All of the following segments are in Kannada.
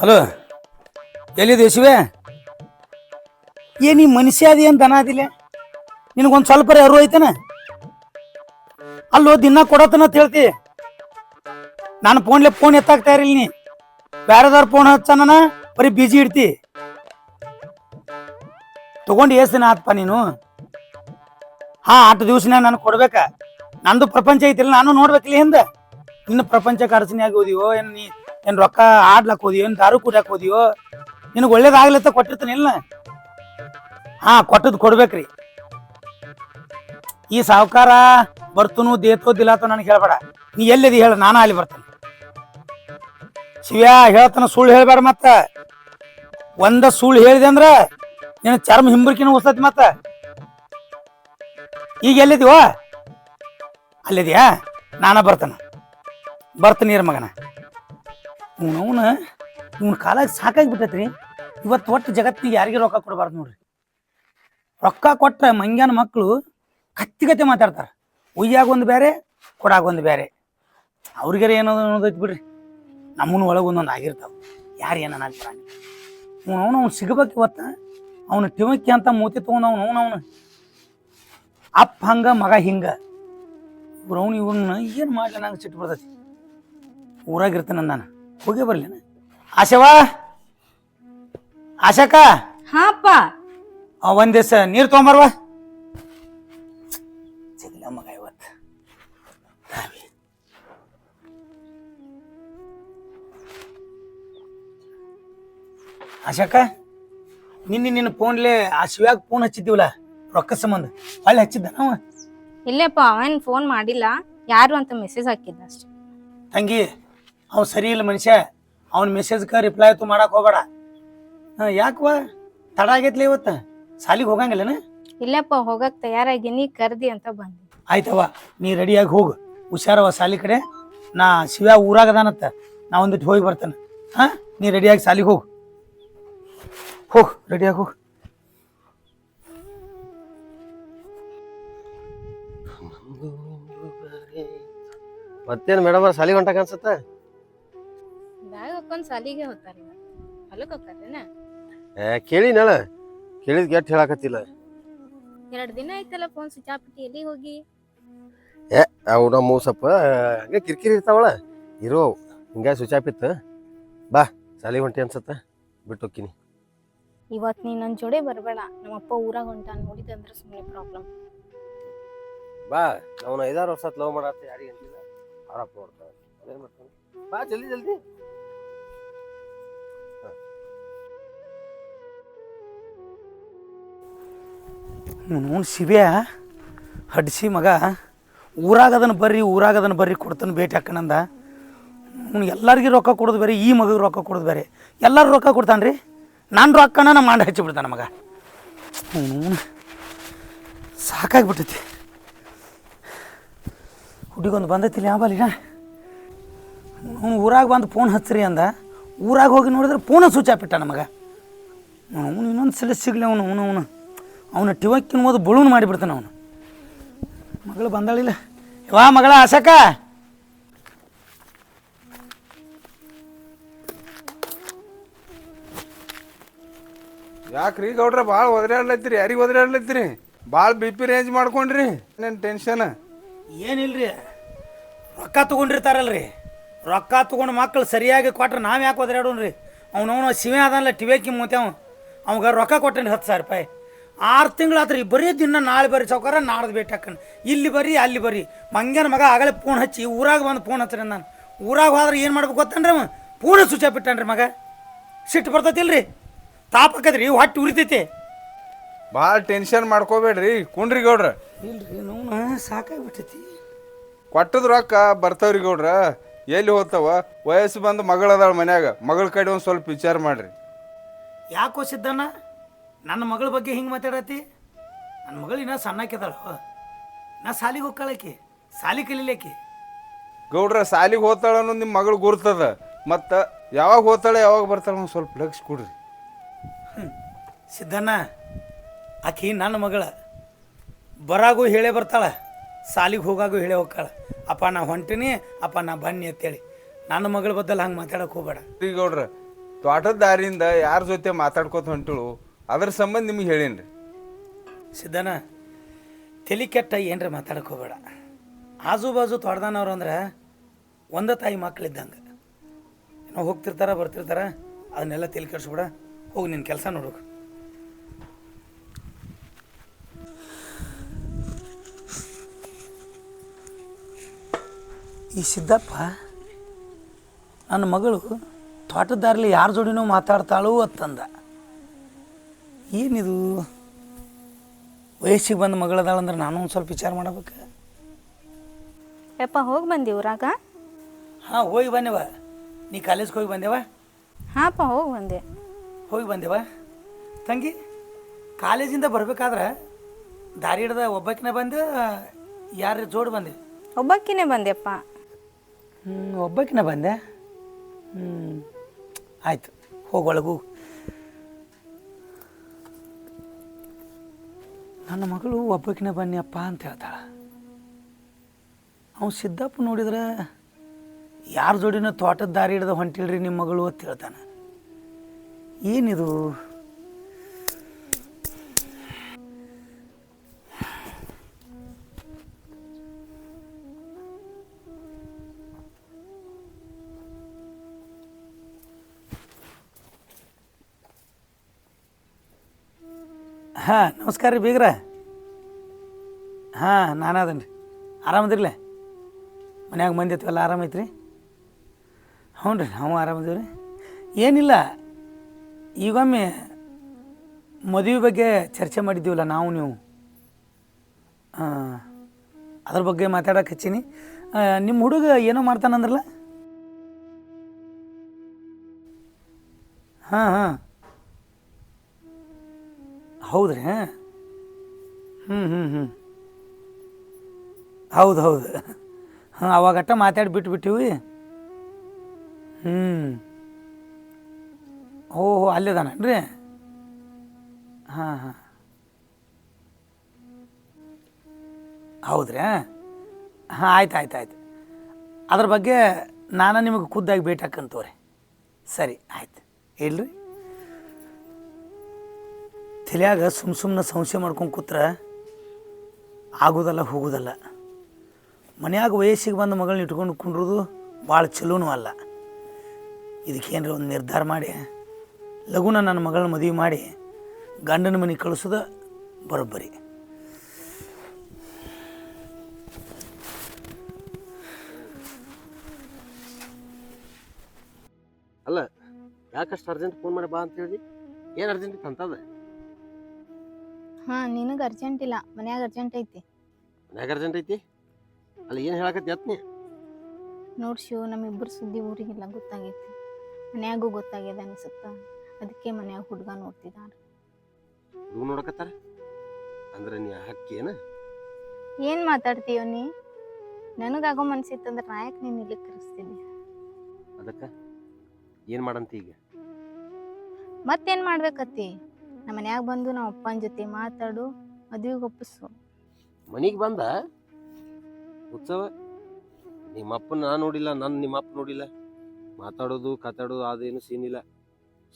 ಹಲೋ ಎಲ್ಲಿದೆ ಶಿವೆ? ಏ, ನೀ ಮನುಷ್ಯ ಅದಿ ಏನ್ ದನ ಅದಿಲ್ಲ. ನಿನಗೊಂದು ಸ್ವಲ್ಪ ಅರು ಐತನ? ಅಲ್ಲೋ, ದಿನ ಕೊಡತನ ಅಂತ ನಾನು ಫೋನ್ಲೆ ಫೋನ್ ಎತ್ತಾಗ್ತಾ ಇರಲಿ ನೀ. ಬೇರೆದವ್ರ ಫೋನ್ ಹಚ್ಚನ ಬರೀ ಬಿಜಿ ಇಡ್ತಿ. ತಗೊಂಡು ದಿನ ಆತ್ಪ ನೀನು? ಹಾ, ಆಟ ದಿವಸನ ನಾನು ಕೊಡ್ಬೇಕಾ. ನಂದು ಪ್ರಪಂಚ ಐತಿಲ್ಲ, ನಾನು ನೋಡ್ಬೇಕಿಲ್ಲ ಹಿಂದೆ. ನಿನ್ನ ಪ್ರಪಂಚಕ್ಕೆ ಅಡಚಣೆ ಓದಿವೋ ಏನು ನೀ? ಏನ್ ರೊಕ್ಕ ಆಡ್ಲಕ್ ಹೋದಿಯೋ, ಏನ್ ದಾರು ಕುಡಿಯಕ್ ಹೋದಿಯೋ, ನಿನಗೆ ಒಳ್ಳೇದಾಗ್ಲತ್ತ ಕೊಟ್ಟಿರ್ತೀನಿ ಇಲ್ಲ ಹಾ, ಕೊಟ್ಟದ್ ಕೊಡ್ಬೇಕ್ರಿ. ಈ ಸಾವುಕಾರ ಬರ್ತನು ದೇತೋ ದಿಲಾತೋ ನನಗೆ ಹೇಳ್ಬೇಡ. ನೀ ಎಲ್ಲಿದಿ ಹೇಳ, ನಾನು ಅಲ್ಲಿ ಬರ್ತೇನೆ. ಶಿವ್ಯಾ ಹೇಳ್ತಾನ ಸುಳ್ಳು ಹೇಳ್ಬೇಡ ಮತ್ತ. ಒಂದ ಸುಳ್ಳು ಹೇಳಿದೆ ಅಂದ್ರ ನಿನ್ನ ಚರ್ಮ ಹಿಂಬರ್ಕಿನ ಉಸ್ತತಿ ಮತ್ತ. ಈಗ ಎಲ್ಲಿದೀವ ಅಲ್ಲಿದ್ಯಾ? ನಾನ ಬರ್ತಾನ. ಬರ್ತೀನಿ ಮಗನ. ಅವನ, ಇವ್ನ ಕಾಲಾಗ ಸಾಕಾಗಿ ಇವತ್ತು ಒಟ್ಟು ಜಗತ್ತಿಗೆ ಯಾರಿಗೆ ರೊಕ್ಕ ಕೊಡಬಾರ್ದು ನೋಡ್ರಿ. ರೊಕ್ಕ ಕೊಟ್ಟರೆ ಮಂಗ್ಯಾನ ಮಕ್ಕಳು ಕತ್ತಿಗತ್ತೆ ಮಾತಾಡ್ತಾರೆ. ಒಯ್ಯಾಗೊಂದು ಬೇರೆ ಕೊಡಾಗೊಂದು ಬೇರೆ ಅವ್ರಿಗಾರ ಏನದು ಅನ್ನೋದೈತಿ ಬಿಡ್ರಿ. ನಮ್ಮನ್ನ ಒಳಗೆ ಒಂದೊಂದು ಆಗಿರ್ತಾವ. ಯಾರು ಏನನ್ನ ಆಗ್ತಾನೆ ಅವನು ಅವ್ನು ಸಿಗಬೇಕು ಇವತ್ತ. ಅವನು ಟಿಮಕ್ಕಿ ಅಂತ ಮೂತಿ ತೊಗೊಂಡು ಅವನು ಅವನು ಅವನು. ಅಪ್ಪ ಹಂಗ, ಮಗ ಹಿಂಗ. ಇವ್ರು ಅವ್ನು ಇವ್ರನ್ನ ಏನು ಮಾಡ್ಲಿ ನಂಗೆ ಸಿಟ್ಟು ಬರ್ತೈತಿ ಊರಾಗಿರ್ತಾನೆ ನಾನು. ಹೋಗೇ ಬರ್ಲೇನ ಆಶವಾ ಆಶಾಕ ಹಾಪ ಆ, ಒಂದ್ ದಿವಸ ನೀರು ತೊಗೊಂಬರ್ವಾ ಸಿಗಲ್ಲ ಮಗ ಇವತ್ತು ಆಶಾಕ ನಿನ್ನೆ ನಿನ್ನ ಫೋನ್ಲೆ ಆ ಶಿವ್ಯಾಗ ಫೋನ್ ಹಚ್ಚಿದ್ದೀವಲ್ಲ ರೊಕ್ಕ ಸಂಬಂಧ. ಹೊಳ್ಳಿ ಹಚ್ಚಿದ್ದ ನಾವು? ಇಲ್ಲೇಪ್ಪ ಅವನ್ ಫೋನ್ ಮಾಡಿಲ್ಲ. ಯಾರು ಅಂತ ಮೆಸೇಜ್ ಹಾಕಿದ್ದ ಅಷ್ಟೇ. ತಂಗಿ ಅವ್ ಸರಿ ಇಲ್ಲ ಮನುಷ್ಯ. ಅವನ ಮೆಸೇಜ್ಗೆ ರಿಪ್ಲೈ ಆಯ್ತು ಮಾಡಕ್ ಹೋಗಬೇಡ. ಯಾಕವ ತಡ ಆಗೈತ್ಲಿ ಇವತ್ತು? ಸಾಲಿಗೆ ಹೋಗಂಗಿಲ್ಲನ? ಇಲ್ಲಪ್ಪ ಹೋಗಕ್ ತಯಾರಾಗಿನಿ ಕರ್ದಿ ಅಂತ ಬಂದೆ. ಆಯ್ತವ ನೀ ರೆಡಿಯಾಗಿ ಹೋಗು. ಹುಷಾರವ ಸಾಲಿ ಕಡೆ. ನಾ ಶಿವ ಊರಾಗದಾನತ್ತ ನಾ ಒಂದಿಟ್ಟು ಹೋಗಿ ಬರ್ತಾನೆ. ಹಾ ನೀ ರೆಡಿಯಾಗಿ ಸಾಲಿಗೆ ಹೋಗು. ಹೋಗ್ ರೆಡಿಯಾಗಿ ಹೋಗು. ಮತ್ತೇನು ಮೇಡಮ್ ಸಾಲಿ ಹೊಂಟಾಕ ಅನ್ಸತ್ತ? ಬ್ಯಾಗ್ ಹಾಕೊಂಡ್ ಸಾಲಿಗೆ ಹೋಗ್ತಾರೆ ಹೊಲಕ್ಕೆ ಹೋಗ್ತಾರೇನ? ಏ ಕೇಳಿನಳ ಕೇಳಿದ್ ಗೆಟ್ ಹೇಳಕತ್ತಿಲ್ಲ. ಎರಡು ದಿನ ಆಯ್ತಲ್ಲ ಫೋನ್ ಸ್ವಿಚ್ ಆಫ್ ಇಟ್ಟು ಎಲ್ಲಿ ಹೋಗಿ? ಏ ಅವು ನಮ್ಮ ಸ್ವಲ್ಪ ಹಂಗೆ ಕಿರಿಕಿರಿ ಇರ್ತಾವಳ. ಇರೋ ಹಿಂಗ ಸ್ವಿಚ್ ಆಫ್ ಇತ್ತು ಬಾ ಸಾಲಿ ಹೊಂಟಿ ಅನ್ಸತ್ತ. ಬಿಟ್ಟು ಹೋಗ್ತೀನಿ. ಇವತ್ ನೀ ನನ್ ಜೋಡೆ ಬರ್ಬೇಡ. ನಮ್ಮಪ್ಪ ಊರಾಗ ಹೊಂಟ ನೋಡಿದಂದ್ರ ಸುಮ್ಮನೆ ಪ್ರಾಬ್ಲಮ್ ಬಾ ನಾವು ಐದಾರು ವರ್ಷ ಲವ್ ಮಾಡತ್ತೆ. ಯಾರಿಗೆ ಅಂತಿಲ್ಲ? ಅದೇನು ಮಾಡ್ತಾನೆ? ಬಾ ಜಲ್ದಿ ಜಲ್ದಿ. ಅವ್ನು ಶಿವ್ಯ? ಹಡ್ಸಿ ಮಗ. ಊರಾಗ ಅದನ್ನು ಬರ್ರಿ ಊರಾಗ ಅದನ್ನು ಬರ್ರಿ ಕೊಡ್ತಾನೆ ಭೇಟಿ ಹಾಕಣಂದ ಅವ್ನು ಎಲ್ಲರಿಗೂ ರೊಕ್ಕ ಕೊಡೋದು ಬೇರೆ, ಈ ಮಗಗೆ ರೊಕ್ಕ ಕೊಡೋದು ಬೇರೆ. ಎಲ್ಲರೂ ರೊಕ್ಕ ಕೊಡ್ತಾನೆ ರೀ? ನಾನು ರೊಕ್ಕನ ನಮ್ಮ ಮಾಡಿ ಹಚ್ಚಿಬಿಡ್ತಾನೆ ಮಗ. ಅವನು ಸಾಕಾಗಿಬಿಟ್ಟೈತಿ. ಹುಡುಗೊಂದು ಬಂದೈತಿಲ್ಲ ಯಾವಲ್ಲಿನ ಅವ್ನು ಊರಾಗ ಬಂದು ಫೋನ್ ಹಚ್ಚ್ರಿ ಅಂದ. ಊರಾಗ ಹೋಗಿ ನೋಡಿದ್ರೆ ಫೋನ ಸ್ವಿಚ್ ನಮಗೆ ನಮಗ ಅವನು ಇನ್ನೊಂದು ಸಲ ಸಿಗ್ಲಿ ಅವನು ಅವನು ಅವನು. ಅವನ ಟಿವಕ್ಕಿನ ಓದು ಬುಳುನ್ ಮಾಡಿಬಿಡ್ತಾನೆ ಅವನು. ಮಗಳು ಬಂದಾಳಿಲ್ಲ. ವಾ ಮಗಳ ಆಸಕ ಯಾಕ್ರಿ ಗೌಡ್ರ ಭಾಳ ಒದರಾಡ್ಲತ್ತೀರಿ? ಯಾರಿಗೆ ಒದರಾಡ್ಲತ್ತೀರಿ? ಭಾಳ ಬಿ ಪಿ ರೇಂಜ್ ಮಾಡ್ಕೊಂಡ್ರಿ. ನನ್ನ ಟೆನ್ಷನ್ ಏನಿಲ್ರಿ? ರೊಕ್ಕ ತೊಗೊಂಡಿರ್ತಾರಲ್ರಿ. ರೊಕ್ಕ ತೊಗೊಂಡು ಮಕ್ಕಳು ಸರಿಯಾಗಿ ಕೊಟ್ರೆ ನಾವು ಯಾಕೆ ಒದರಾಡೋನ್ರಿ ಅವನವನು ಸಿಮೆ ಅದಲ್ಲ ಟಿವೇಕಿ ಮೂತೆ ಅವಾಗ ರೊಕ್ಕ ಕೊಟ್ಟೇನಿ ಹತ್ತು ಸಾವಿರ ರೂಪಾಯಿ. ಆರು ತಿಂಗಳು ಆತ್ರಿ ಬರೀ ದಿನ ನಾಳೆ ಬರ್ರಿ ಚೌಕಾರ ನಾಡ್ದು ಭೇಟಿ ಹಾಕನ್ ಇಲ್ಲಿ ಬರ್ರಿ ಅಲ್ಲಿ ಬರ್ರಿ. ಮಂಗ್ಯನ ಮಗ ಆಗಲೇ ಫೋನ್ ಹಚ್ಚಿ ಊರಾಗ ಬಂದು ಫೋನ್ ಹಚ್ಚಿರಿ ನಾನು ಊರಾಗ ಹೋದ್ರೆ ಏನು ಮಾಡ್ಬೇಕು ಗೊತ್ತನ್ರಿ ಅವ? ಫೋನ್ ಸ್ವಿಚ್ ಬಿಟ್ಟನ್ರಿ ಇಟ್ಟಾನ್ರಿ ಮಗ. ಸಿಟ್ಟು ಬರ್ತೈತಿಲ್ರಿ? ತಾಪ ಆಕತ್ರಿ ಹೊಟ್ಟೆ ಉರಿತೈತಿ. ಭಾಳ ಟೆನ್ಷನ್ ಮಾಡ್ಕೋಬೇಡ್ರಿ ಕುಂಡ್ರಿ ಗೌಡ್ರ. ಇಲ್ರಿ ನೋವು ಸಾಕಾಗ್ಬಿಟ್ಟೈತಿ. ಕೊಟ್ಟದ ರೊಕ್ಕ ಬರ್ತಾವ್ರಿ ಗೌಡ್ರ. ಎಲ್ಲಿ ಹೋಗ್ತಾವ? ವಯಸ್ಸು ಬಂದು ಮಗಳದಾಳ ಮನ್ಯಾಗ. ಮಗಳ ಕಡೆ ಒಂದು ಸ್ವಲ್ಪ ವಿಚಾರ ಮಾಡ್ರಿ. ಯಾಕೋ ಸಿದ್ದಣ್ಣ? ನನ್ನ ಮಗಳ ಬಗ್ಗೆ ಹಿಂಗೆ ಮಾತಾಡತಿ ನನ್ನ ಮಗಳು ಇನ್ನೂ ಸಣ್ಣಕ್ಕಿದಾಳ. ನಾ ಸಾಲಿಗೆ ಹೋಗ್ಕಳಕಿ ಸಾಲಿ ಕಲೀಲಿಕ್ಕೆ ಗೌಡ್ರ ಸಾಲಿಗೆ ಹೋಗ್ತಾಳ ಅನ್ನೋದು ನಿಮ್ಮ ಮಗಳು ಗುರ್ತದ. ಮತ್ತು ಯಾವಾಗ ಹೋಗ್ತಾಳೆ ಯಾವಾಗ ಬರ್ತಾಳೆ ಒಂದು ಸ್ವಲ್ಪ ಲಕ್ಷ ಕೊಡ್ರಿ. ಸಿದ್ದಣ್ಣ ಆಕಿ ನನ್ನ ಮಗಳ. ಬರಾಗೂ ಹೇಳೇ ಬರ್ತಾಳ ಸಾಲಿಗೆ ಹೋಗಾಗೂ ಹೇಳೇ ಹೋಗ್ತಾಳ. ಅಪ್ಪ ನಾ ಹೊಂಟಿನಿ ಅಪ್ಪ ನಾ ಬನ್ನಿ ಅಂತೇಳಿ. ನನ್ನ ಮಗಳ ಬದ್ದಲ್ಲಿ ಹಂಗೆ ಮಾತಾಡಕ್ಕೆ ಹೋಗ್ಬೇಡ. ರೀ ಗೌಡ್ರ ತೋಟದ ದಾರಿಯಿಂದ ಯಾರ ಜೊತೆ ಮಾತಾಡ್ಕೋತ ಹೊಂಟಿಳು ಅದ್ರ ಸಂಬಂಧ ನಿಮಗೆ ಹೇಳೀನಿ ಸಿದ್ಧನ ತಲೆ ಕೆಟ್ಟ ಏನ್ರ ಮಾತಾಡಕ್ಕೆ ಹೋಗಬೇಡ. ಆಜು ಬಾಜು ತೊಡ್ದಾನವ್ರು ಅಂದ್ರೆ ಒಂದ ತಾಯಿ ಮಕ್ಕಳಿದ್ದಂಗೆ ಏನೋ ಹೋಗ್ತಿರ್ತಾರ ಬರ್ತಿರ್ತಾರ ಅದನ್ನೆಲ್ಲ ತಲೆ ಕೆಡ್ಸ್ಬಿಡ. ಹೋಗಿ ನಿನ್ನ ಕೆಲಸ ನೋಡೋಕೆ ಈ ಸಿದ್ದಪ್ಪ ನನ್ನ ಮಗಳು ತೋಟದಾರಲ್ಲಿ ಯಾರ ಜೋಡಿನೂ ಮಾತಾಡ್ತಾಳು ಅಂತಂದ ಏನಿದು? ವಯಸ್ಸಿಗೆ ಬಂದ ಮಗಳದಾಳ ಅಂದ್ರೆ ನಾನು ಒಂದು ಸ್ವಲ್ಪ ವಿಚಾರ ಮಾಡಬೇಕು. ಯಪ್ಪ ಹೋಗಿ ಬಂದಿ ಊರಾಗ? ಹಾಂ ಹೋಗಿ ಬಂದೆವ. ನೀ ಕಾಲೇಜ್ಗೆ ಹೋಗಿ ಬಂದೆವ? ಹಾಂಪ್ಪ ಹೋಗಿ ಬಂದೆ. ಹೋಗಿ ಬಂದೆವ? ತಂಗಿ ಕಾಲೇಜಿಂದ ಬರ್ಬೇಕಾದ್ರೆ ದಾರಿ ಹಿಡ್ದ ಒಬ್ಬಕ್ಕಿನ ಬಂದೆ ಯಾರ ಜೋಡಿ ಬಂದೆ? ಒಬ್ಬಕ್ಕಿನೇ ಬಂದೆಪ್ಪ ಹ್ಞೂ ಒಬ್ಬಕ್ಕಿನ ಬಂದೆ? ಹ್ಞೂ ಆಯಿತು ಹೋಗಿ ಒಳಗೂ. ನನ್ನ ಮಗಳು ಒಬ್ಬಕಿನ ಬನ್ನಿಯಪ್ಪ ಅಂತ ಹೇಳ್ತಾಳ. ಅವ್ನು ಸಿದ್ದಪ್ಪ ನೋಡಿದ್ರೆ, ಯಾರ ಜೋಡಿನ ತೋಟದ ದಾರಿ ಹಿಡ್ದ ಹೊಂಟಿಲ್ರಿ ನಿಮ್ಮ ಮಗಳು ಅಂತ ಹೇಳ್ತಾನೆ. ಏನಿದು? ಹಾಂ, ನಮಸ್ಕಾರ ರೀ ಬೀಗ್ರ. ಹಾಂ, ನಾನು ಅದನ್ ರೀ ಆರಾಮದಿರ್ಲೆ? ಮನ್ಯಾಗ ಮಂದಿ ಐತಿವಲ್ಲ ಆರಾಮೈತ್ರಿ? ಹ್ಞೂ ರೀ ನಾವು ಆರಾಮದೀವಿ ರೀ ಏನಿಲ್ಲ, ಈಗೊಮ್ಮೆ ಮದುವೆ ಬಗ್ಗೆ ಚರ್ಚೆ ಮಾಡಿದ್ದೀವಲ್ಲ ನಾವು ನೀವು? ಹಾಂ, ಅದ್ರ ಬಗ್ಗೆ ಮಾತಾಡಕ್ಕೆ ಹಚ್ಚೀನಿ. ನಿಮ್ಮ ಹುಡುಗ ಏನೋ ಮಾಡ್ತಾನಂದ್ರಲ್ಲ ಹಾಂ ಹಾಂ. ಹೌದ್ರಿ ಹ್ಞೂ ಹ್ಞೂ ಹ್ಞೂ ಹೌದು ಹೌದು. ಹಾಂ, ಅವಾಗಟ್ಟ ಮಾತಾಡಿ ಬಿಟ್ಬಿಟ್ಟಿವಿ. ಹ್ಞೂ ಓಹೋ ರೀ ಹಾಂ ಹಾಂ. ಹೌದ್ರಾ? ಹಾಂ, ಆಯ್ತು ಆಯ್ತು ಆಯ್ತು. ಅದ್ರ ಬಗ್ಗೆ ನಾನು ನಿಮಗೆ ಖುದ್ದಾಗಿ ಭೇಟಿ ಹಾಕಂತವ್ರಿ ಸರಿ, ಆಯ್ತು. ಇಲ್ರಿ? ತಲೆಯಾಗ ಸುಮ್ಮ ಸುಮ್ಮನೆ ಸಂಶಯ ಮಾಡ್ಕೊಂಡು ಕೂತ್ರೆ ಆಗೋದಲ್ಲ, ಹೋಗೋದಲ್ಲ. ಮನ್ಯಾಗ ವಯಸ್ಸಿಗೆ ಬಂದ ಮಗಳನ್ನ ಇಟ್ಕೊಂಡು ಕುಂಡ್ರದು ಭಾಳ ಚಲೋನೂ ಅಲ್ಲ. ಇದಕ್ಕೇನರ ಒಂದು ನಿರ್ಧಾರ ಮಾಡಿ ಲಘುನ ನನ್ನ ಮಗಳನ್ನ ಮದುವೆ ಮಾಡಿ ಗಂಡನ ಮನೆ ಕಳಿಸೋದು ಬರೋಬ್ಬರಿ. ಅಲ್ಲ ಯಾಕಷ್ಟು ಅರ್ಜೆಂಟ್ ಫೋನ್ ಮಾಡಿ ಬಾ ಅಂತ ಹೇಳಿ? ಏನು ಅರ್ಜೆಂಟ್ ಇತ್ತು ಅಂತದ? ಹಾಂ ನಿನಗೆ ಅರ್ಜೆಂಟ್ ಇಲ್ಲ ಮನ್ಯಾಗ ಅರ್ಜೆಂಟ್ ಐತಿ. ಮನ್ಯಾಗ ಅರ್ಜೆಂಟ್ ಐತಿ? ಅಲ್ಲ ಏನು ಹೇಳಕತ್ತಿ ಅತ್ನಿ ನೋಡಿ ಶಿವ ನಮ್ಮಿಬ್ಬರು ಸುದ್ದಿ ಊರಿಗೆಲ್ಲ ಗೊತ್ತಾಗೈತಿ. ಮನ್ಯಾಗೂ ಗೊತ್ತಾಗ್ಯದ ಅನ್ಸುತ್ತ. ಅದಕ್ಕೆ ಮನ್ಯಾಗ ಹುಡುಗ ನೋಡ್ತಿದ್ದಾರೆ ಹುಡುಗ ನೋಡಕತ್ತಾರ? ಅಂದ್ರೆ ನೀ ಹಕ್ಕಿ ಏನ ಏನು ಮಾತಾಡ್ತೀಯೋ ನೀ? ನನಗಾಗೋ ಮನ್ಸಿತ್ತಂದ್ರೆ ನಾಯಕ್ ನೀನು ಇಲ್ಲಿ ಕರೆಸ್ತೀನಿ? ಅದಕ್ಕೆ? ಏನು ಮಾಡಂತ ಈಗ? ಮತ್ತೇನು ಮಾಡ್ಬೇಕತ್ತಿ? ನಮ್ಮ ಮನ್ಯಾಗ ಬಂದು ನಮ್ಮ ಅಪ್ಪನ ಜೊತೆ ಮಾತಾಡು ಮದುವೆಗೆ ಒಪ್ಪಿಸು. ಮನೆಗೆ ಬಂದ? ಉತ್ಸವ? ನಿಮ್ಮ ಅಪ್ಪನ ನಾನು ನೋಡಿಲ್ಲ ನನ್ನ ನಿಮ್ಮ ಅಪ್ಪ ನೋಡಿಲ್ಲ. ಮಾತಾಡೋದು ಕಾತಾಡೋದು ಅದೇನು ಸೀನ್ ಇಲ್ಲ.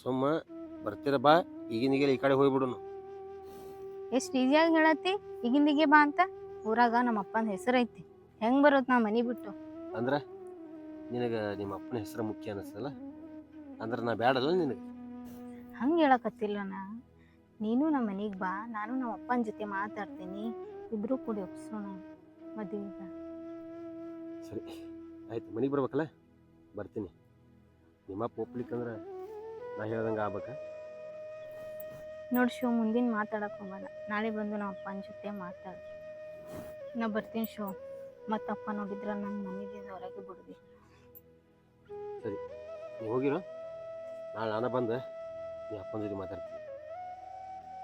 ಸುಮ್ಮ ಬರ್ತೀರ ಬಾ ಈಗಿನಿಗೆ ಈ ಕಡೆ ಹೋಗ್ಬಿಡುನು. ಎಷ್ಟು ಈಸಿಯಾಗಿ ಹೇಳತ್ತಿ ಈಗಿಂದಿಗೆ ಬಾ ಅಂತ? ಊರಾಗ ನಮ್ಮ ಅಪ್ಪನ ಹೆಸರು ಐತಿ. ಹೆಂಗ್ ಬರೋದು ನಾ ಮನಿ ಬಿಟ್ಟು? ಅಂದ್ರೆ ನಿನಗೆ ನಿಮ್ಮ ಅಪ್ಪನ ಹೆಸರು ಮುಖ್ಯ ಅನಿಸ್ತಲ್ಲ ಅಂದ್ರೆ ನಾ ಬ್ಯಾಡಲ್ಲ ನಿನಗೆ? ಹಂಗೆ ಹೇಳಕತ್ತಿಲ್ಲ ನಾ. ನೀನು ನಮ್ಮ ಮನೆಗೆ ಬಾ ನಾನು ನಮ್ಮ ಅಪ್ಪನ ಜೊತೆ ಮಾತಾಡ್ತೀನಿ. ಇಬ್ರು ಕೂಡಿ ಒಪ್ಸೋಣ ಮದುವೆಗೆ. ಸರಿ ಆಯ್ತು ಮನೆಗೆ ಬರ್ಬೇಕಲ್ಲ? ಬರ್ತೀನಿ. ನಿಮ್ಮಪ್ಪ ಒಪ್ಲಿಕ್ಕಂದ್ರೆ ನಾ ಹೇಳ್ದಂಗೆ ಆಗ್ಬೇಕ? ನೋಡಿ ಶಿವ ಮುಂದಿನ ಮಾತಾಡಕ್ಕೆ ಹೋಗಲ್ಲ. ನಾಳೆ ಬಂದು ನಮ್ಮ ಅಪ್ಪನ ಜೊತೆ ಮಾತಾಡ. ನಾ ಬರ್ತೀನಿ ಶಿವ. ಮತ್ತಪ್ಪ ನೋಡಿದ್ರೆ ನನ್ನ ಮನೆಯಿಂದ ಹೊರಗೆ ಬಿಡ್ದಿ. ನೀವು ಹೋಗಿರೋ. ನಾಳೆ ನಾನು ಬಂದು ನೀ ಅಪ್ಪನ ಜೊತೆ ಮಾತಾಡ್ತೀನಿ.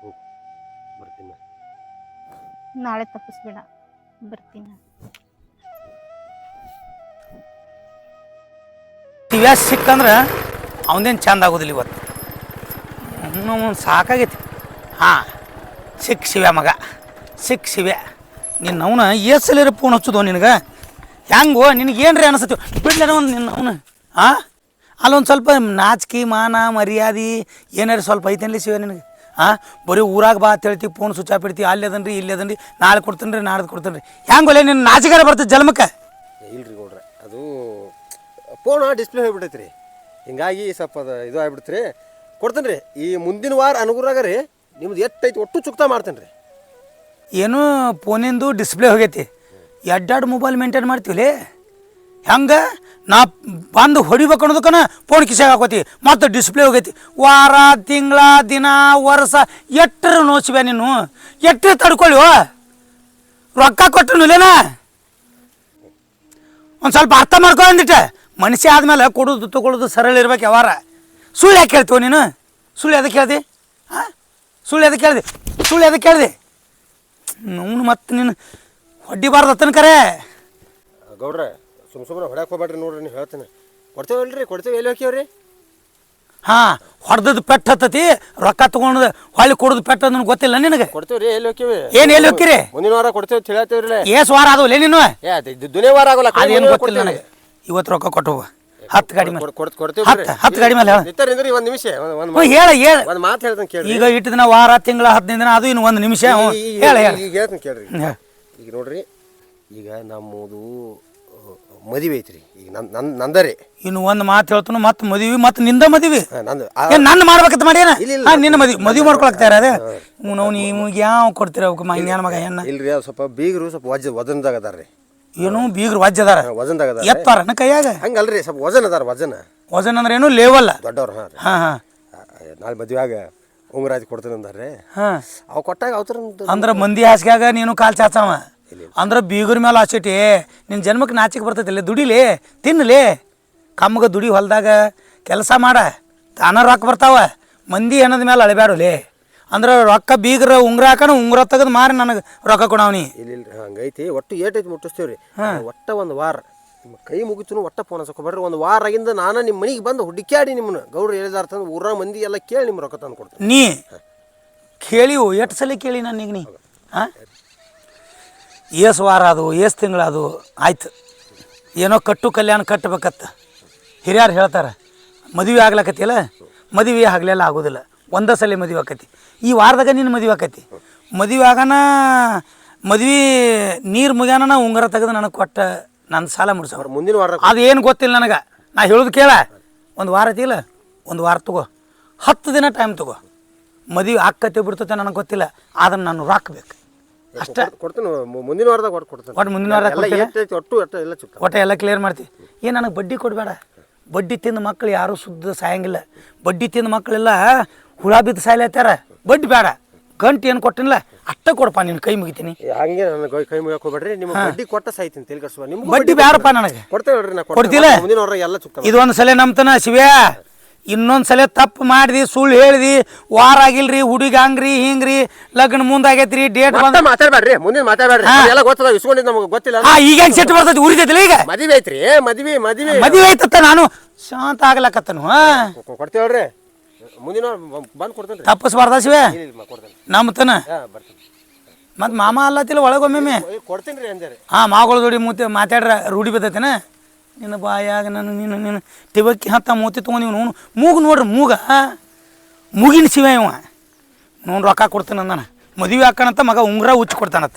ಓ ಬರ್ತೀನಿ ನಾಳೆ ತಪ್ಪಿಸ್ಬೇಡ. ಬರ್ತೀನಿ. ದಿವ್ಯಾ ಸಿಕ್ಕಂದ್ರೆ ಅವನೇನು ಚಂದ ಆಗೋದಿಲ್ಲ ಇವತ್ತು. ಇನ್ನೂ ಸಾಕಾಗೈತಿ. ಹಾಂ, ಸಿಕ್ ಶಿವ್ಯಾ ಮಗ, ಸಿಕ್ ಶಿವ್ಯ. ನಿನ್ನ ಅವನ ಏಸಲಿರ ಫೋನ್ ಹಚ್ಚುದು ನಿನಗೆ? ಹೆಂಗೋ ನಿನಗೆ ಏನ್ರಿ ಅನಿಸ್ತೈತಿ? ಬಿಡ್ಲೇನ ಒಂದು ನಿನ್ನ ಅವನು ಹಾಂ ಅಲ್ಲೊಂದು ಸ್ವಲ್ಪ ನಾಚಿಕೆ, ಮಾನ, ಮರ್ಯಾದೆ ಏನಾರು ಸ್ವಲ್ಪ ಐತೇನ್ಲಿ ಶಿವ ನಿನಗೆ? ಹಾಂ ಬರೀ ಊರಾಗ ಬಾ ಅಂತ ಹೇಳ್ತಿ ಫೋನ್ ಸ್ವಿಚ್ ಆಫ್ ಇಡ್ತೀವಿ ಅಲ್ಲಿ ಅದನ್ರಿ, ಇಲ್ಲಿ ಅದನ್ರಿ, ನಾಳೆ ಕೊಡ್ತೀನಿ ರೀ ನಾಡ್ದು ಕೊಡ್ತೀನಿ ರೀ ಹೆಂಗೊಲೆ ನಿನ್ನ ನಾಚಿಕಾರ ಬರ್ತದೆ ಜನ್ಮಕ್ಕೆ? ಇಲ್ರಿ ಗೌಡ್ರೆ, ಅದು ಫೋನ್ ಡಿಸ್ಪ್ಲೇ ಹೋಗ್ಬಿಟ್ಟೈತೆ ರೀ ಹಿಂಗಾಗಿ ಸ್ವಲ್ಪ ಅದು ಇದು ಆಗ್ಬಿಡ್ತು ರೀ ಕೊಡ್ತೇನೆ ರೀ ಈ ಮುಂದಿನ ವಾರ ಅನುಗುರಾಗ ರೀ, ನಿಮ್ದು ಎಷ್ಟೈತಿ ಒಟ್ಟು ಚುಕ್ತಾ ಮಾಡ್ತೇನೆ ರೀ ಏನು ಫೋನಿಂದು ಡಿಸ್ಪ್ಲೇ ಹೋಗೈತಿ. ಎಡ್ಡಾಡ್ ಮೊಬೈಲ್ ಮೇಂಟೈನ್ ಮಾಡ್ತೀವಿ ಹೆಂಗೆ? ನಾ ಬಂದು ಹೊಡಿಬೇಕು ಅನ್ನೋದಕ್ಕನ ಫೋನ್ ಕಿಸೆ ಹಾಕೋತಿ. ಮತ್ತು ಡಿಸ್ಪ್ಲೇ ಹೋಗೈತಿ. ವಾರ, ತಿಂಗಳ, ದಿನ, ವರ್ಷ ಎಟ್ಟರ ನೋಚ್ಬೆ ನೀನು? ಎಟ್ಟರೆ ತಡ್ಕೊಳ್ಳಿ ರೊಕ್ಕ ಕೊಟ್ಟನು ಇಲ್ಲೇನ ಒಂದು ಸ್ವಲ್ಪ ಅರ್ಥ ಮಾಡ್ಕೊ ಅಂದಿಟ್ಟ. ಮನುಷ್ಯ ಆದಮೇಲೆ ಕೊಡೋದು ತಗೊಳ್ಳೋದು ಸರಳ ಇರ್ಬೇಕು ಯಾವಾರ. ಸುಳ್ಳು ಯಾಕೆ ಹೇಳ್ತೀವ ನೀನು? ಸುಳ್ಳು ಯಾವ್ದು ಹೇಳ್ದೆ? ಹಾಂ ಸುಳ್ಳು ಯಾವ್ದು ಹೇಳ್ದೆ? ಸುಳ್ಳು ಯಾವ್ದು ಕೇಳ್ದೆ ಅವನು ಮತ್ತೆ ನೀನು ಹೊಡಿಬಾರ್ದತ್ತನ ಕರೆ. ಗೌಡ್ರೆ ಸುಮ್ ಸುಮ್ಮನೆ ಹೊಡ್ಯಾಕ್ ಹೋಗ್ಬೇಡ್ರಿ ನೋಡ್ರಿ ನೀವು ಹೇಳ್ತೇನೆ. ಕೊಡ್ತೇವಲ್ರಿ ಕೊಡ್ತೇವೆ. ಎಲ್ಲಿ ಹಾಕಿವ್ರಿ ಹಾಂ ಹೊಡೆದದ್ದು ಪೆಟ್ಟು ಹತ್ತತಿ ರೊಕ್ಕ ತೊಗೊಂಡು ಹೊಳ್ಳಿ ಕೊಡೋದು ಪೆಟ್ಟು ನನಗೆ ಗೊತ್ತಿಲ್ಲ ನಿನಗೆ? ಕೊಡ್ತೇವ್ರಿ ಎಲ್ಲಿ ಹೋಗ್ಯವಿ ಏನ್ ಎಲ್ಲಿ ಹೋಗ್ತೀರಿ? ಮುಂದಿನ ವಾರ ಕೊಡ್ತೇವೆ ಅಂತ ಹೇಳತ್ತೇವ್ರಿ ಏಸ್ ವಾರ ಅದವಲ್ಲೇ ನೀನು? ದುನಿಯ ವಾರ ಆಗೋಲ್ಲ ಅದೇನು ಗೊತ್ತಿಲ್ಲ ನನಗೆ. ಇವತ್ತು ರೊಕ್ಕ ಕೊಟ್ಟು ಹೋಗು. ಹತ್ತು ಗಾಡಿ ಮೇಲೆ. ಕೊಡ್ತೇವೆ ಹತ್ತು ಹತ್ತು ಗಾಡಿ ಮೇಲೆ ಹೇಳ. ಒಂದ್ ನಿಮಿಷ ಒಂದು ಹ್ಞೂ ಹೇಳ ಹೇಳ. ಒಂದ್ ಮಾತು ಹೇಳ್ತೇನೆ ಈಗ ಇಟ್ಟು ದಿನ ವಾರ ತಿಂಗಳ ಹದಿನೈದು ದಿನ ಅದು ಇನ್ನು ಒಂದು ನಿಮಿಷ ಹೇಳ ಹೇಳ. ಈಗ ಹೇಳ್ತೀನಿ ಕೇಳ್ರಿ. ಈಗ ನೋಡ್ರಿ ಈಗ ನಮ್ಮದು ಮದುವೆ ಐತ್ರಿ. ಈಗ ನನ್ನ ನನ್ ನಂದರಿ. ಇನ್ನು ಒಂದು ಮಾತು ಹೇಳ್ತಾನು ಮತ್ತೆ ಮದುವೆ ಮತ್ತೆ ನಿಂದ ಮದುವೆ. ನಂದು ಏನ್ ನನ್ನ ಮಾಡ್ಬೇಕಂತ ಮಾಡ್ಯಾನ. ಹಾ ನಿನ್ನ ಮದುವೆ ಮದುವೆ ಮಾಡ್ಕೊಳಕ್ತಾರ ಅದೇ? ನಾವು ನಿಮಗೆ ಯಾವ ಕೊಡ್ತೀರ ಅವಕ್ಕೆ ಮಂಗ್ಯಾನ ಮಗ ಹೆಣ್ಣ? ಇಲ್ರಿ ಅದು ಸ್ವಲ್ಪ ಬೀಗರು ಸ್ವಲ್ಪ ವಜ್ ವದನದಾಗ ಅದಾರ ಅದಾರ್ರಿ. ಏನು ಬೀಗ್ರ ವಾಜ್ಯ ಅದಾರ. ಹಾ, ವಜನ್ದಾಗ ಅದಾರ ಕೈಯಾಗ? ಹಂಗಲ್ರಿ ಸ್ವಲ್ಪ ವಜನ್ ಅದಾರ ವಜನ್. ವಜನ್ ಅಂದ್ರೆ ಏನು ಲೇವಲ್ಲ. ದೊಡ್ಡವ್ರು ಹಾಂ ಹಾ ಹಾ. ನಾಳೆ ಮದ್ವೆಯಾಗ ಉಂಗುರಾಜ್ ಕೊಡ್ತೀನಿ ಅಂದಾರ್ರಿ. ಹಾ. ಅವ್ ಕೊಟ್ಟಾಗ ಅವತರ ಅಂದ್ರ ಮಂದಿ ಹಾಸಿಗ್ಯಾಗ ನೀನು ಕಾಲ್ ಚಾಚಾವ. ಅಂದ್ರ ಬೀಗರ ಮೇಲೆ ಆಸೆಟಿ ನಿನ್ನ ಜನ್ಮಕ್ಕೆ ನಾಚಿಕೆ ಬರ್ತೈತಿಲ್ಲ ದುಡಿಲಿ ತಿನ್ನಲಿ ಕಮ್ಮಗ ದುಡಿ ಹೊಲ್ದಾಗ ಕೆಲಸ ಮಾಡ ತಾನ ರೊಕ್ಕ ಬರ್ತಾವ ಮಂದಿ ಏನದ ಮೇಲೆ ಅಳಬ್ಯಾಡಲಿ. ಅಂದ್ರೆ ರೊಕ್ಕ ಬೀಗ್ರ ಉಂಗ್ರ ಹಾಕೋಣ ಉಂಗ್ರ ತೆಗೆದು ಮಾರಿ ನನಗೆ ರೊಕ್ಕ ಕೊಡವನಿ ಇಲ್ಲ ಇಲ್ರಿ ಹಂಗೈತಿ ಒಟ್ಟು ಏಟೈತಿ ಮುಟ್ಟಿಸ್ತೇವ್ರಿ. ಒಟ್ಟ ಒಂದು ವಾರ. ನಿಮ್ಮ ಕೈ ಮುಗಿತು ಒಟ್ಟ ಫೋನ್ ಹಚ್ಕೊಬೇಡ್ರಿ ಒಂದು ವಾರ ಆಗಿಂದ ನಾನು ನಿಮ್ಮ ಮನೆಗೆ ಬಂದು ಹುಡುಕ್ಯಾಡಿ ನಿಮ್ಮನ್ನ. ಗೌಡ್ರು ಹೇಳಿದಾರ ತಂದು ಊರ ಮಂದಿ ಎಲ್ಲ ಕೇಳಿ ನಿಮ್ಮ ರೊಕ್ಕ ತಂದು ಕೊಡ್ತೀನಿ. ನೀ ಕೇಳಿವು ಎಷ್ಟು ಸಲ ಕೇಳಿ ನನಗೆ ನೀ? ಹಾಂ ಏಸು ವಾರ ಅದು ಏಸು ತಿಂಗಳು ಅದು ಆಯ್ತು. ಏನೋ ಕಟ್ಟು ಕಲ್ಯಾಣ ಕಟ್ಟಬೇಕತ್ತ ಹಿರಿಯರು ಹೇಳ್ತಾರೆ ಮದುವೆ ಆಗ್ಲಕತ್ತಿಲ್ಲ ಮದುವೆ ಆಗ್ಲೆಲ್ಲ ಆಗೋದಿಲ್ಲ. ಒಂದೇ ಸಲ ಮದುವೆ ಆಕತಿ. ಈ ವಾರದಾಗ ನಿನ್ನ ಮದುವೆ ಆಕತಿ. ಮದುವೆ ಆಗನ ಮದ್ವೆ ನೀರು ಮುಗ್ಯಾನ ಉಂಗರ ತೆಗೆದು ನನಗೆ ಕೊಟ್ಟ ನನ್ನ ಸಾಲ ಮುಡ್ಸವ್ರು ಮುಂದಿನ ವಾರ ಅದು ಏನು ಗೊತ್ತಿಲ್ಲ ನನಗೆ. ನಾ ಹೇಳೋದು ಕೇಳ. ಒಂದು ವಾರ ಐತಿಲ್ಲ ಒಂದು ವಾರ ತಗೋ. ಹತ್ತು ದಿನ ಟೈಮ್ ತಗೋ. ಮದುವೆ ಆಕತಿ ಬಿಡ್ತತೆ ನನಗೆ ಗೊತ್ತಿಲ್ಲ. ಅದನ್ನು ನಾನು ರಾಕ್ಬೇಕು. ಅಷ್ಟೇ. ಕೊಡ್ತೀನಿ ಮುಂದಿನ ವಾರದಾಗ ಒಟ್ಟು ಕೊಡ್ತೀನಿ. ಒಟ್ಟು ಮುಂದಿನ ವಾರದಾಗ? ಒಟ್ಟು ಎಲ್ಲ ಚುಕ್ಕ. ಒಟ್ಟು ಎಲ್ಲ ಕ್ಲಿಯರ್ ಮಾಡ್ತೀವಿ ಏನು ನನಗೆ ಬಡ್ಡಿ ಕೊಡಬೇಡ. ಬಡ್ಡಿ ತಿಂದ ಮಕ್ಕಳು ಯಾರೂ ಶುದ್ಧ ಸಾಯಂಗಿಲ್ಲ. ಬಡ್ಡಿ ತಿಂದ ಮಕ್ಕಳೆಲ್ಲ ಹುಳ ಬಿದ್ದು ಸಾಯ್ಲತ್ತಾರ ಬಡ್ಡಿ ಬೇಡ ಗಂಟು ಏನು ಕೊಟ್ಟಿನಲ್ಲ ಅಟ್ಟ ಕೊಡಪ್ಪ ನಿನ್ನ ಕೈ ಮುಗಿತೀನಿ. ಹಂಗೆ ನನ್ನ ಕೈ ಕೈ ಮುಗಿಯಕ್ಕೆ ಹೋಗ್ಬೇಡ್ರಿ. ನಿಮ್ಮ ಬಡ್ಡಿ ಕೊಟ್ಟ ಸಾಯ್ತೀನಿ ತಲೆ ಕಟ್ಸುವ ನಿಮ್ಗೆ ಬಡ್ಡಿ ಬೇಡಪ್ಪ ನನಗೆ. ಕೊಡ್ತೇವೆ ಹೇಳ್ರಿ ನಾ ಕೊಡ್ತಿಲ್ಲ? ಕೊಡ್ತೀನಿ ಮುಂದಿನ ವಾರ ಎಲ್ಲ ಚುಕ್ಕ ಇದೊಂದು ಸಲ ನಂಬ್ತಾನ ಶಿವ್ಯ? ಇನ್ನೊಂದು ಸಲ ತಪ್ಪು ಮಾಡಿದಿ ಸುಳ್ಳು ಹೇಳಿದಿ ವಾರ ಆಗಿಲ್ರಿ ಹುಡುಗ ಹಂಗ್ರಿ ಹಿಂಗ್ರಿ ಲಗ್ನ ಮುಂದಾಗೈತ್ರಿ ಡೇಟ್ ಬಂದ ಮಾತಾಡ್ಬೇಡ್ರಿ ಮುಂದಿನ ಮಾತಾಡ್ಬೇಡ್ರಿ. ಎಲ್ಲ ಗೊತ್ತದ ಇಸ್ಕೊಂಡಿದ್ದು ನಮಗೆ ಗೊತ್ತಿಲ್ಲ ಹಾ ಈಗ ಹೆಂಗ್ ಸಿಟ್ಟು ಬರ್ತೈತಿ? ಉರಿತೈತಿಲ್ಲ ಈಗ? ಮದುವೆ ಐತ್ರಿ ಮದುವೆ ಮದುವೆ. ಮದುವೆ ಐತತ್ತ ನಾನು? ಶಾಂತ ಆಗ್ಲಕತ್ತನು ಹಾ. ಕೊಡ್ತೇವೆ ಹೇಳ್ರಿ ಮುಂದಿನ ಬಂದು ಕೊಡ್ತೇನೆ ತಪ್ಪಿಸ್ಬಾರ್ದ ಶಿವೆ? ಇಲ್ಲ ಕೊಡ್ತೇನೆ ನಂಬ್ತಾನ ಹಾಂ ಬರ್ತೀನಿ. ಮತ್ ಮಾಮ ಅಲ್ಲತಿಲ್ಲ ಒಳಗೊಮ್ಮೆ ಕೊಡ್ತೀನಿ ರೀ ಅಂದೆ ಹಾ ಮಾಗಳ ಜೋಡಿ ಮೂತಿ ಮಾತಾಡ್ರ ರೂಢಿ ಬಿದ್ದೈತೇನ? ನಿನ್ನ ಬಾಯಾಗ ನಾನು ನಿನ್ನ ನಿನ್ನ ಟಿಬಕ್ಕಿ ಹತ್ತ ಮೂತಿ ತೊಗೊಂಡು ನೋನು ಮೂಗ ನೋಡ್ರಿ ಮೂಗ. ಮೂಗಿನ ಶಿವ ಇವ. ನೋನ್ ರೊಕ್ಕ ಕೊಡ್ತೇನೆ ಅಂದಾನ. ಮದುವೆ ಹಾಕಣಂತ ಮಗ ಉಂಗುರ ಉಚ್ಚಿ ಕೊಡ್ತಾನತ್ತ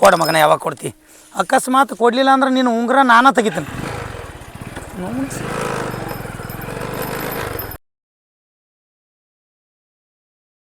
ಕೊಡ ಮಗನ ಯಾವಾಗ ಕೊಡ್ತಿ? ಅಕಸ್ಮಾತ್ ಕೊಡ್ಲಿಲ್ಲ ಅಂದ್ರೆ ನೀನು ಉಂಗುರ ನಾನೇ ತೆಗಿತೀನಿ. ನೋಡು